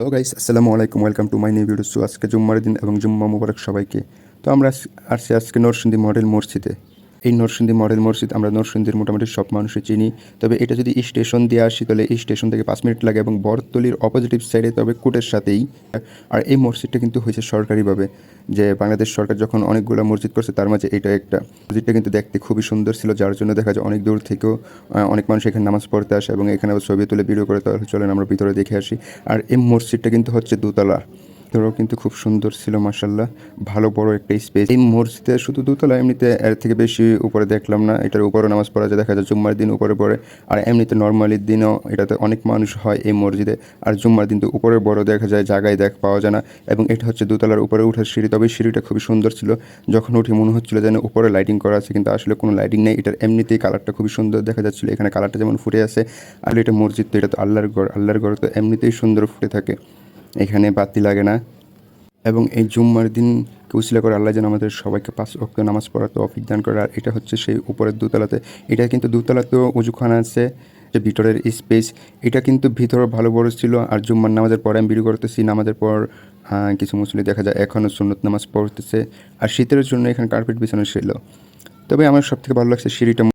Hello guys আসসালামু আলাইকুম welcome to my new video আজকে জুম্মার দিন এবং জুম্মা মুবারক সবাইকে। তো আমরা আসছি আজকে নরসিংদী মডেল মসজিদে। এই নরসিংদী মডেল মসজিদ আমরা নরসিংদীর মোটামুটি সব মানুষই চিনি। তবে এটা যদি স্টেশন দিয়ে আসি, তাহলে এই স্টেশন থেকে পাঁচ মিনিট লাগে এবং বরতলির অপোজিটিভ সাইডে তবে কোটের সাথেই। আর এই মসজিদটা কিন্তু হয়েছে সরকারিভাবে, যে বাংলাদেশ সরকার যখন অনেকগুলো মসজিদ করছে, তার মাঝে এটা একটা। মসজিদটা কিন্তু দেখতে খুবই সুন্দর ছিল, যার জন্য দেখা যায় অনেক দূর থেকেও অনেক মানুষ এখানে নামাজ পড়তে আসে এবং এখানে ছবি তুলে ভিডিও করে, তাহলে চলেন আমরা ভিতরে দেখে আসি। আর এই মসজিদটা কিন্তু হচ্ছে দোতলা। ভিতরেও কিন্তু খুব সুন্দর ছিল মাসাল্লাহ ভালো, বড় একটা স্পেস এই মসজিদে শুধু দুতলা, এমনিতে এর থেকে বেশি উপরে দেখলাম না। এটার উপরে নামাজ পড়া যায়, দেখা যায় জুম্মার দিন উপরে পড়ে। আর এমনিতে নর্মালির দিনও এটাতে অনেক মানুষ হয় এই মসজিদে। আর জুম্মার দিন তো উপরে বড় দেখা যায়, জায়গায় দেখ পাওয়া যায় না। এবং এটা হচ্ছে দুতলার উপরে উঠার সিঁড়ি। তবে সিঁড়িটা খুবই সুন্দর ছিল। যখন উঠে মনে হচ্ছিল যেন উপরে লাইটিং করা আছে, কিন্তু আসলে কোনো লাইটিং নেই। এটার এমনিতেই কালারটা খুবই সুন্দর দেখা যাচ্ছিল। এখানে কালারটা যেমন ফুটে আছে আর এটা মসজিদ তো এটা তো আল্লাহর ঘর। আল্লাহর ঘর তো এমনিতেই সুন্দর ফুটে থাকে। এখানে বাতি লাগে না। এবং এই জুম্মার দিন উসিলা করে আল্লাহ যেন আমাদের সবাইকে পাঁচ অক্ত নামাজ পড়াতে অফিক দান করে। আর এটা হচ্ছে সেই উপরের দোতলাতে। এটা কিন্তু দোতলাতেও উজুখানা আছে, যে ভিতরের স্পেস এটা কিন্তু ভিতরে ভালো বড় ছিল। আর জুম্মার নামাজের পরে আমি ভিডিও করতেছি। নামাজের পর কিছু মুসলিম দেখা যায় এখনও সুন্নত নামাজ পড়তেছে। আর শীতের জন্য এখানে কার্পেট বিছানো ছিল। তবে আমার সব থেকে ভালো লাগছে সিঁড়িটা